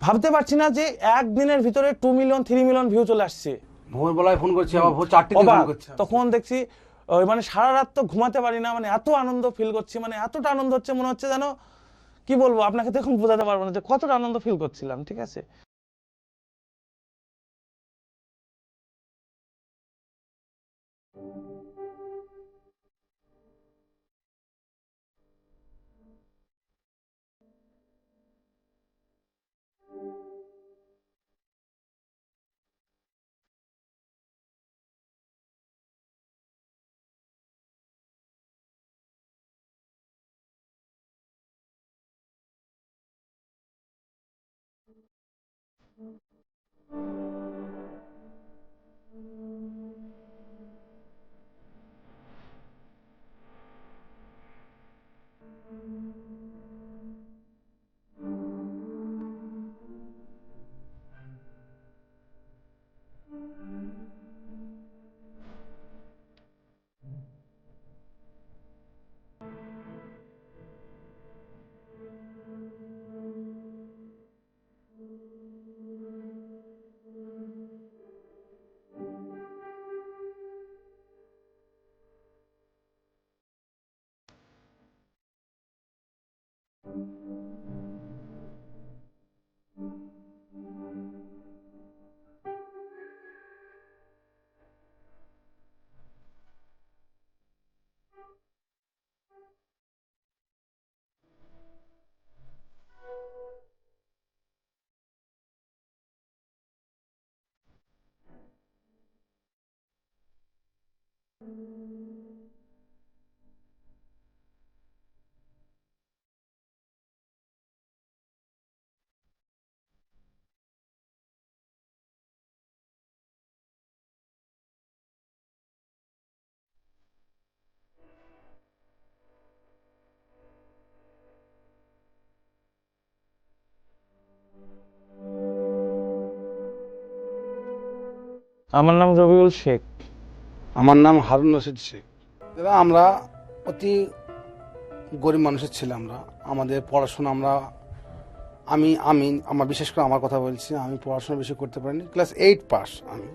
ভাবতে পারছি না যে একদিনের ভিতরে two million three million view চলে আসছে। ভোর বেলায় ফোন করছি আবার ভোর চারটে ফোন করছে। তখন দেখছি মানে সারা রাত তো ঘুমাতে পারি না মানে এত আনন্দ ফিল করছি মানে এতটা আনন্দ হচ্ছে মনে হচ্ছে যেন কি বলব আপনাকে তো এখন বোঝাতে পারব না যে কতটা আনন্দ ফিল করছিলাম ঠিক আছে? আমার নাম রবিউল শেখ। আমার নাম হারুন রশিদ শেখ। দাদা আমরা অতি গরিব মানুষের ছেলে আমরা। আমাদের পড়াশোনা আমরা আমি আমি আমার বিশেষ করে আমার কথা বলছি আমি পড়াশোনা বেশি করতে পারিনি। ক্লাস এইট পাস আমি।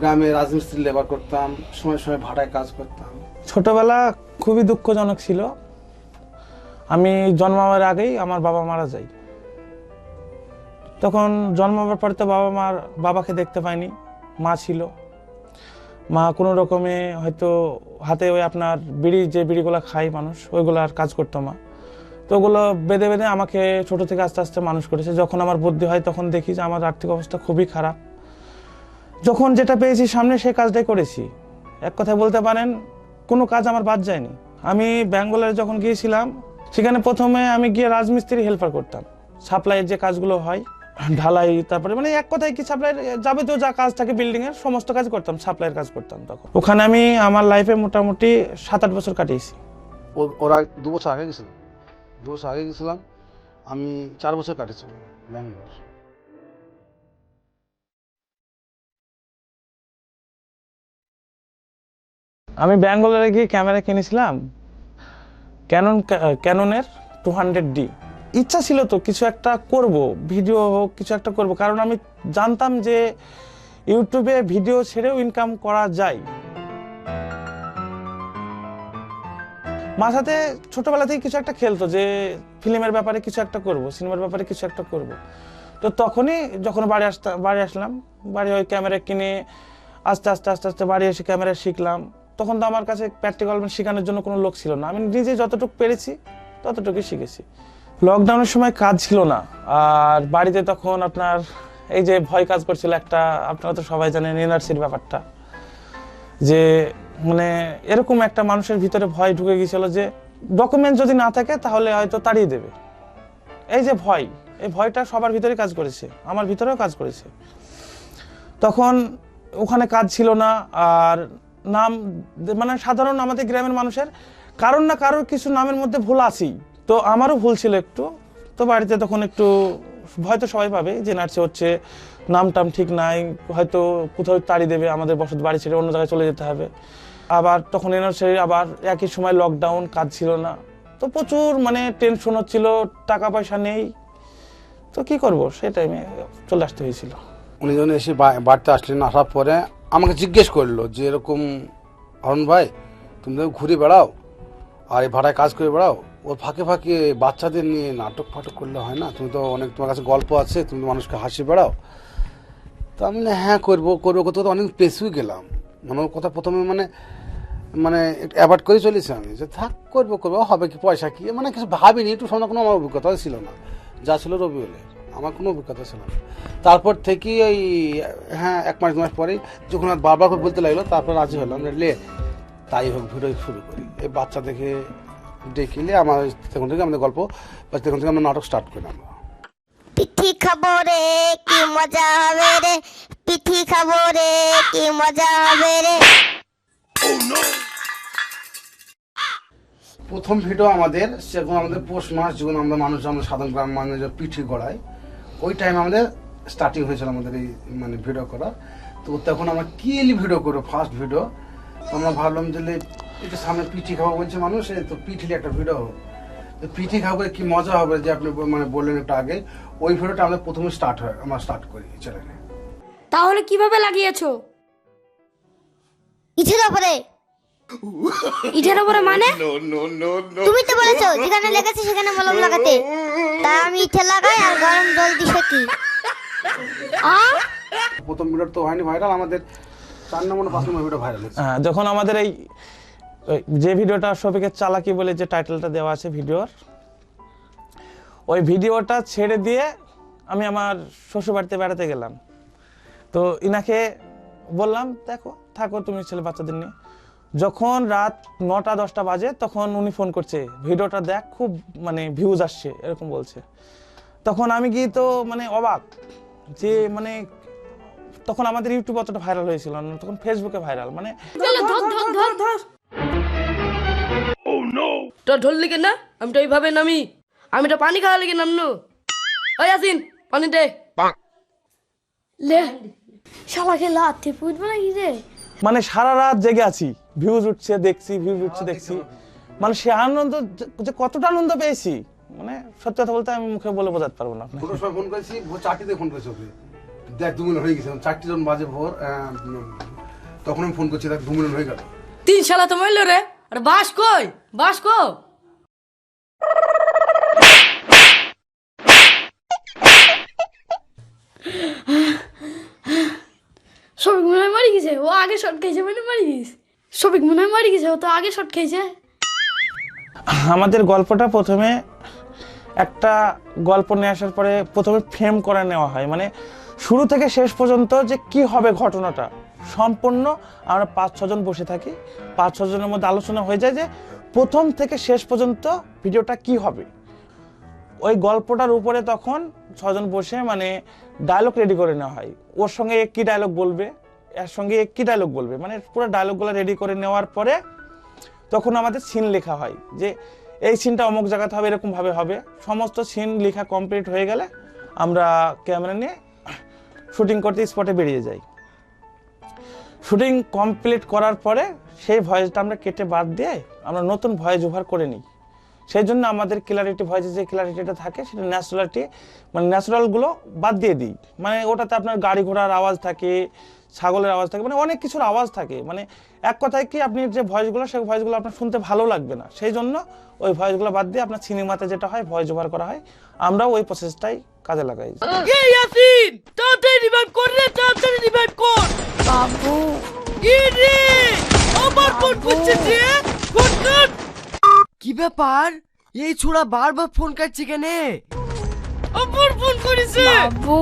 গ্রামে রাজমিস্ত্রি লেবার করতাম সময় সময় ভাড়ায় কাজ করতাম। ছোটবেলা খুবই দুঃখজনক ছিল। আমি জন্মাবার আগেই আমার বাবা মারা যায়। তখন জন্মাবার পরে তো বাবা মার বাবাকে দেখতে পাইনি মা ছিল। মা কোনো রকমে হয়তো হাতে ওই আপনার বিড়ি, যে বিড়িগুলো খায় মানুষ ওইগুলার কাজ করতো মা। তো ওগুলো বেঁধে বেঁধে আমাকে ছোট থেকে আস্তে আস্তে মানুষ করেছে। যখন আমার বুদ্ধি হয় তখন দেখি যে আমার আর্থিক অবস্থা খুবই খারাপ। যখন যেটা পেয়েছি সামনে সেই কাজটাই করেছি। এক কথায় বলতে পারেন, কোনো কাজ আমার বাদ যায়নি। আমি ব্যাঙ্গালোরে যখন গিয়েছিলাম, সেখানে প্রথমে আমি গিয়ে রাজমিস্ত্রি হেল্পার করতাম। সাপ্লাইয়ের যে কাজগুলো হয় ঢালাই তারপরে মানে এক কথায় কি সাপ্লাইয়ের যাবতীয় যা কাজ থাকে বিল্ডিং এর সমস্ত কাজ করতাম সাপ্লাইয়ের কাজ করতাম তখন। ওখানে আমি আমার লাইফে মোটামুটি সাত আট বছর কাটিয়েছি। ওরা দু বছর আগে গেছিল? দু বছর আগে গেছিলাম আমি চার বছর কাটিয়েছি ব্যাঙ্গালোর। আমি ব্যাঙ্গালোরে গিয়ে ক্যামেরা কিনেছিলাম ক্যানন ক্যাননের টু হান্ড্রেড ডি ইচ্ছা ছিল তো কিছু একটা করব, ভিডিও হোক, কিছু একটা করব। কারণ আমি জানতাম যে ইউটিউবে ভিডিও ছেড়েও ইনকাম করা যায়। মাথাতে ছোটবেলা থেকে কিছু একটা খেলতো যে ফিল্মের ব্যাপারে কিছু একটা করব, সিনেমার ব্যাপারে কিছু একটা করব। তো তখনই যখন বাড়ি আসতাম বাড়ি আসলাম, বাড়ি ওই ক্যামেরা কিনে আস্তে আস্তে আস্তে আস্তে বাড়ি এসে ক্যামেরা শিখলাম। তখন তো আমার কাছে প্র্যাকটিক্যাল শেখানোর জন্য কোনো লোক ছিল না। আমি নিজে যতটুকু পেরেছি, ততটুকুই শিখেছি। লকডাউনের সময় কাজ ছিল না। আর বাড়িতে তখন আপনার এই যে ভয় কাজ করছিল একটা, আপনারা তো সবাই জানেন এনআরসির ব্যাপারটা। যে মানে এরকম একটা মানুষের ভিতরে ভয় ঢুকে গিয়েছিল যে ডকুমেন্ট যদি না থাকে তাহলে হয়তো তাড়িয়ে দেবে। এই যে ভয়, এই ভয়টা সবার ভিতরে কাজ করেছে, আমার ভিতরেও কাজ করেছে। তখন ওখানে কাজ ছিল না, আর নাম মানে সাধারণ আমাদের গ্রামের মানুষের কারোর না কারোর কিছু নামের মধ্যে ভুল আছেই। তো আমারও ভুল ছিল একটু। তো বাড়িতে তখন একটু ভয় তো সবাই পাবে যে নার্সে হচ্ছে নাম টাম ঠিক নাই, হয়তো কোথাও তাড়ি দেবে, আমাদের বসত বাড়ি ছেড়ে অন্য জায়গায় চলে যেতে হবে। আবার তখন এনার্সি আবার একই সময় লকডাউন কাজ ছিল না। তো প্রচুর মানে টেনশন হচ্ছিল, টাকা পয়সা নেই। তো কি করব, সেই টাইমে চলে আসতে হয়েছিল। উনি যখন এসে বাড়িতে আসলেন, আসার পরে আমাকে জিজ্ঞেস করল যে, এরকম অরুণ ভাই, তুমি ঘুরে বেড়াও, আর এই ভাড়ায় কাজ করে বেড়াও? ওর ফাঁকে ফাঁকে বাচ্চাদের নিয়ে নাটক ফাটক করলে হয় না? তুমি তো অনেক তোমার কাছে গল্প আছে, তুমি মানুষকে হাসি বেড়াও। তা আমি হ্যাঁ করব করব। করতে করতে অনেক পেছুই গেলাম। মানে ওর কথা প্রথমে মানে মানে অ্যাভয়েড করে চলেছি আমি। যে থাক, করব করব, হবে কি, পয়সা কি? মানে কিছু ভাবিনি, একটু সামনে কোনো আমার অভিজ্ঞতা ছিল না। যা ছিল রবিউলের, আমার কোনো অভিজ্ঞতা ছিল না। তারপর থেকে ওই হ্যাঁ এক মাস মাস পরেই যখন বারবার করে বলতে লাগল, তারপর রাজি হলাম লে, তাই হোক, ভিডিও শুরু করি। এই বাচ্চা দেখে ডেকিলে আমার তখন থেকে আমাদের গল্প বা তখন থেকে আমরা নাটক স্টার্ট করি আমরা। পিঠি খাব রে কি মজা হবে রে? পিঠি খাব রে কি মজা হবে রে? প্রথম ভিডিও আমাদের সেরকম আমাদের পৌষ মাস যখন আমরা মানুষ আমরা সাধারণ গ্রাম মানুষ পিঠি গড়াই ওই টাইম আমাদের স্টার্টিং হয়েছিল আমাদের এই মানে ভিডিও করা তো তখন আমরা কি ভিডিও করব ফার্স্ট ভিডিও তো আমরা ভাবলাম যে একটু সামনে পিঠি খাওয়া বলছে মানুষ তো পিঠিলে একটা ভিডিও হোক তো পিঠি খাওয়া করে কি মজা হবে যে আপনি মানে বললেন একটু আগে ওই ভিডিওটা আমাদের প্রথমে স্টার্ট হয় আমরা স্টার্ট করি চ্যানেলে তাহলে কীভাবে লাগিয়েছো? ইটের ওপরে। ইটের উপরে মানে? তুমি তো বলেছ যেখানে লেগেছে সেখানে মলম লাগাতে। তা আমি ইটে লাগাই আর গরম জল দিয়ে সেকি প্রথম ভিডিও তো হয়নি ভাইরাল আমাদের চার নম্বর পাঁচ নম্বর ভিডিও ভাইরাল হয়েছে। হ্যাঁ যখন আমাদের এই যে ভিডিওটা শফিকের চালাকি বলে যে টাইটেলটা দেওয়া আছে ভিডিওর, ওই ভিডিওটা ছেড়ে দিয়ে আমি আমার শ্বশুরবাড়িতে বেড়াতে গেলাম। তো ইনাকে বললাম, দেখো, থাকো তুমি ছেলে বাচ্চাদের নিয়ে। যখন রাত নটা, দশটা বাজে, তখন উনি ফোন করছে, ভিডিওটা দেখ, খুব মানে ভিউজ আসছে, এরকম বলছে। তখন আমি গিয়ে তো মানে অবাক যে মানে তখন আমাদের ইউটিউব অতটা ভাইরাল হয়েছিল তখন ফেসবুকে ভাইরাল মানে ধরলি আমি তো এইভাবে নামি। আমি তো পানি খাওয়া নামনু। ওই আসিন পানি দে। লে শালা খেলা হাতে ফুটবো নাকি রে মানে সারা রাত জেগে আছি। ভিউজ উঠছে দেখছি ভিউজ উঠছে দেখছি। মানে সে আনন্দ যে- কতটা আনন্দ পেয়েছি। মানে সত্যি কথা বলতে আমি মুখে বলে বোঝাতে পারব না। আপনাকে। সময় ফোন করেছি ভোর চারটিতে ফোন করেছি ওকে। দেখ দু মিনিট হয়ে গেছে চারটি জন বাজে ভোর তখন আমি ফোন করছি দেখ দু মিনিট হয়ে গেল। তিন শালা তো মরলো রে। আরে বাস কই? বাস কো। সবিক মনে হয় মারি গেছে। ও আগে শট খেয়েছে মানে মারি গেছে। সবিক মনে হয় মারি গেছে ও তো আগে শট খেয়েছে। আমাদের গল্পটা প্রথমে একটা গল্প নিয়ে আসার পরে প্রথমে ফ্রেম করে নেওয়া হয়। মানে শুরু থেকে শেষ পর্যন্ত যে কি হবে ঘটনাটা। সম্পূর্ণ আমরা পাঁচ ছজন বসে থাকি। পাঁচ ছজনের মধ্যে আলোচনা হয়ে যায় যে প্রথম থেকে শেষ পর্যন্ত ভিডিওটা কি হবে। ওই গল্পটার উপরে তখন ছজন বসে মানে ডায়লগ রেডি করে নেওয়া হয়। ওর সঙ্গে কি ডায়লগ বলবে? এর সঙ্গে কি ডায়লগ বলবে? মানে পুরো ডায়লগগুলো রেডি করে নেওয়ার পরে তখন আমাদের সিন লেখা হয় যে এই সিনটা অমুক জায়গাতে হবে এরকমভাবে হবে। সমস্ত সিন লেখা কমপ্লিট হয়ে গেলে আমরা ক্যামেরা নিয়ে শুটিং করতে স্পটে বেরিয়ে যাই। শুটিং কমপ্লিট করার পরে সেই ভয়েসটা আমরা কেটে বাদ দিয়ে আমরা নতুন ভয়েস ওভার করে নিই। সেই জন্য আমাদের ক্লারিটি ভয়েসে যে ক্লারিটিটা থাকে, সেটা ন্যাচুরালিটি মানে ন্যাচুরালগুলো বাদ দিয়ে দিই। মানে ওটাতে আপনার গাড়ি ঘোড়ার আওয়াজ থাকে, ছাগলের আওয়াজ থাকে মানে অনেক কিছুর আওয়াজ থাকে। মানে এক কথায় কি আপনি যে ভয়েসগুলো, সেই ভয়েসগুলো আপনার শুনতে ভালো লাগবে না। সেই জন্য ওই ভয়েসগুলো বাদ দিয়ে আপনার সিনেমাতে যেটা হয় ভয়েস ওভার করা হয়। আমরাও ওই প্রসেসটাই কাজে লাগাই। রিভাইভ কর! বাবু। ই রে আমার ফোন করছে যে ফোন কর। কি ব্যাপার? এই ছোড়া বারবার ফোন কাটছে কেন? আমার ফোন করেছে। বাবু।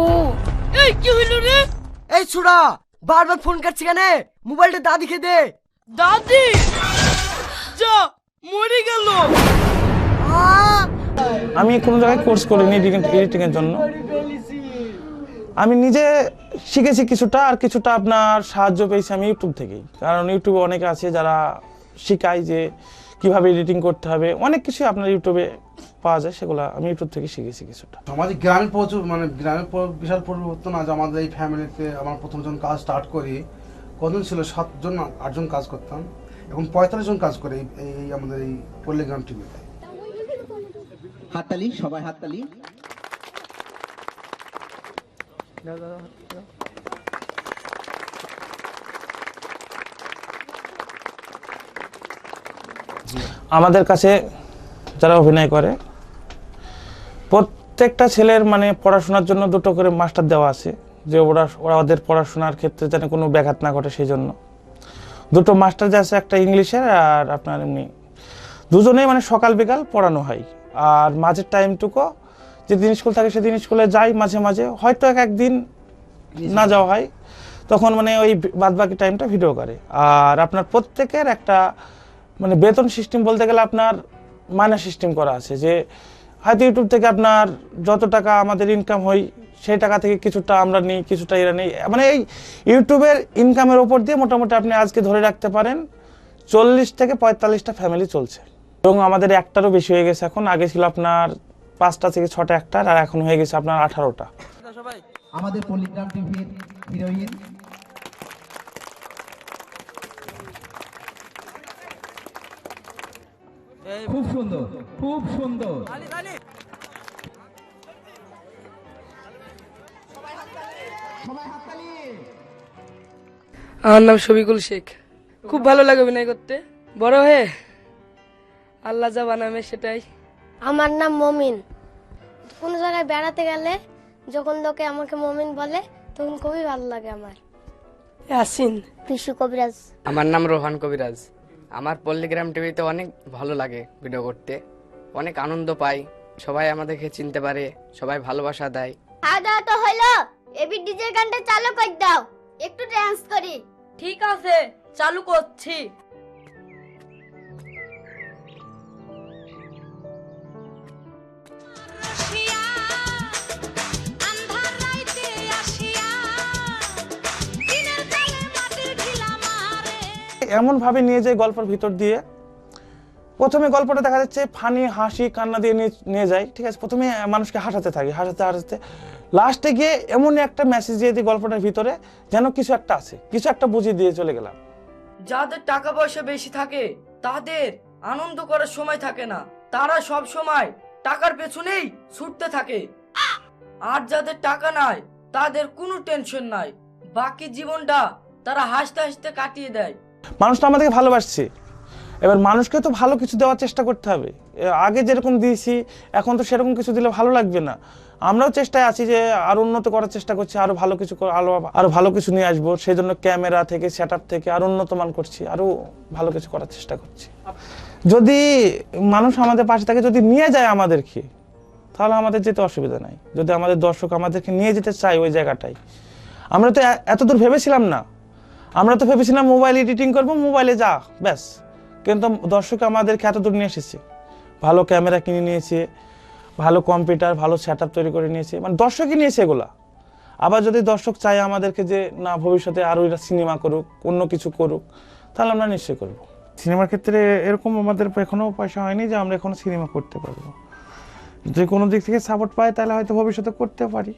এই কি হইল রে? এই ছোড়া বারবার ফোন কাটছে কেন? মোবাইলটা দাদিকে দে। দাদি! যা মরে গেল। আমি কোনো জায়গায় কোর্স করিনি এডিটিং এর জন্য। আমি নিজে শিখেছি কিছুটা আর কিছুটা আপনার সাহায্য পেয়েছি আমি ইউটিউব থেকেই। কারণ ইউটিউবে অনেকে আছে যারা শেখায় যে কীভাবে এডিটিং করতে হবে। অনেক কিছু আপনার ইউটিউবে পাওয়া যায় সেগুলো আমি ইউটিউব থেকে শিখেছি কিছুটা। আমাদের গ্রামে প্রচুর মানে গ্রামের পর- বিশাল পরিবর্তন আজ আমাদের এই ফ্যামিলিতে আমার প্রথম যখন কাজ স্টার্ট করি। কজন ছিল? সাতজন আটজন কাজ করতাম। এখন পঁয়তাল্লিশ জন কাজ করে এই এই আমাদের এই পল্লীগ্রাম টিভিতে হাততালি সবাই হাততালি। আমাদের কাছে যারা অভিনয় করে, প্রত্যেকটা ছেলের মানে পড়াশোনার জন্য দুটো করে মাস্টার দেওয়া আছে, যে ওরা ওরা ওদের পড়াশোনার ক্ষেত্রে যেন কোনো ব্যাঘাত না ঘটে সেই জন্য। দুটো মাস্টার যে আছে একটা ইংলিশের আর আপনার এমনি। দুজনেই মানে সকাল বিকাল পড়ানো হয়। আর মাঝের টাইমটুকু যেদিন স্কুল থাকে সেদিন স্কুলে যাই মাঝে মাঝে। হয়তো এক একদিন না যাওয়া হয়। তখন মানে ওই বাদ বাকি টাইমটা ভিডিও করে। আর আপনার প্রত্যেকের একটা মানে বেতন সিস্টেম বলতে গেলে আপনার মাইনা সিস্টেম করা আছে যে হয়তো ইউটিউব থেকে আপনার যত টাকা আমাদের ইনকাম হয় সেই টাকা থেকে কিছুটা আমরা নিই কিছুটা এরা নেই। মানে এই ইউটিউবের ইনকামের ওপর দিয়ে মোটামুটি আপনি আজকে ধরে রাখতে পারেন চল্লিশ থেকে পঁয়তাল্লিশটা ফ্যামিলি চলছে। এবং আমাদের একটারও বেশি হয়ে গেছে এখন। আগে ছিল আপনার পাঁচটা থেকে ছটা একটা আর এখন হয়ে গেছে আপনার আঠারোটা। আমাদের পল্লিগ্রাম টিভির হিরোইন। খুব সুন্দর খুব সুন্দর। আমার নাম শফিকুল শেখ। খুব ভালো লাগে অভিনয় করতে। বড় হয়ে আল্লাহ যা বানাবে সেটাই। আমার নাম মমিন। কোনো জায়গায় বেড়াতে গেলে যখন লোকে আমাকে মমিন বলে তখন খুবই ভালো লাগে আমার। আসিন পিসু কবিরাজ। আমার নাম রোহান কবিরাজ। আমার পল্লীগ্রাম টিভিতে অনেক ভালো লাগে ভিডিও করতে। অনেক আনন্দ পাই। সবাই আমাদেরকে চিনতে পারে সবাই ভালোবাসা দেয়। খাওয়া দাওয়া তো হলো এবি ডিজে গানটা চালু করে দাও। একটু ডান্স করি। ঠিক আছে চালু করছি। এমনভাবে নিয়ে যায় গল্পের ভিতর দিয়ে। প্রথমে গল্পটা দেখা যাচ্ছে ফানি, হাসি, কান্না দিয়ে নিয়ে যায়, ঠিক আছে? প্রথমে মানুষকে হাসাতে থাকে, হাসাতে হাসাতে। লাস্টে গিয়ে এমন একটা মেসেজ দিয়ে দিই গল্পটার ভিতরে, যেন কিছু একটা আছে, কিছু একটা বুঝিয়ে দিয়ে চলে গেলাম। যাদের টাকা পয়সা বেশি থাকে, তাদের আনন্দ করার সময় থাকে না। তারা সব সময় টাকার পেছনেই ছুটতে থাকে। আর যাদের টাকা নাই, তাদের কোনো টেনশন নাই। বাকি জীবনটা তারা হাসতে হাসতে কাটিয়ে দেয়। মানুষটা আমাদেরকে ভালোবাসছে। এবার মানুষকে তো ভালো কিছু দেওয়ার চেষ্টা করতে হবে। আগে যেরকম দিয়েছি, এখন তো সেরকম কিছু দিলে ভালো লাগবে না। আমরাও চেষ্টায় আছি যে আরও উন্নত করার চেষ্টা করছি আরও ভালো কিছু কর- আরও আরও ভালো কিছু নিয়ে আসব। সেই জন্য ক্যামেরা থেকে সেট থেকে আরও উন্নত মান করছি আরও ভালো কিছু করার চেষ্টা করছি। যদি মানুষ আমাদের পাশে থাকে, যদি নিয়ে যায় আমাদেরকে, তাহলে আমাদের যেতে অসুবিধা নাই। যদি আমাদের দর্শক আমাদেরকে নিয়ে যেতে চায় ওই জায়গাটায়। আমরা তো এতদূর ভেবেছিলাম না। আমরা তো ভেবেছিলাম মোবাইল এডিটিং করব মোবাইলে যা, ব্যাস। কিন্তু দর্শক আমাদেরকে এত দূর নিয়ে এসেছে। ভালো ক্যামেরা কিনে নিয়েছে, ভালো কম্পিউটার ভালো সেট তৈরি করে নিয়েছে। মানে দর্শকই নিয়েছে এগুলা। আবার যদি দর্শক চায় আমাদেরকে যে, না, ভবিষ্যতে আরও এটা সিনেমা করুক, অন্য কিছু করুক, তাহলে আমরা নিশ্চয়ই করব। সিনেমার ক্ষেত্রে এরকম আমাদের এখনও পয়সা হয়নি যে, আমরা এখনও সিনেমা করতে পারব। যে কোনো দিক থেকে সাপোর্ট পাই তাহলে হয়তো ভবিষ্যতে করতে পারি।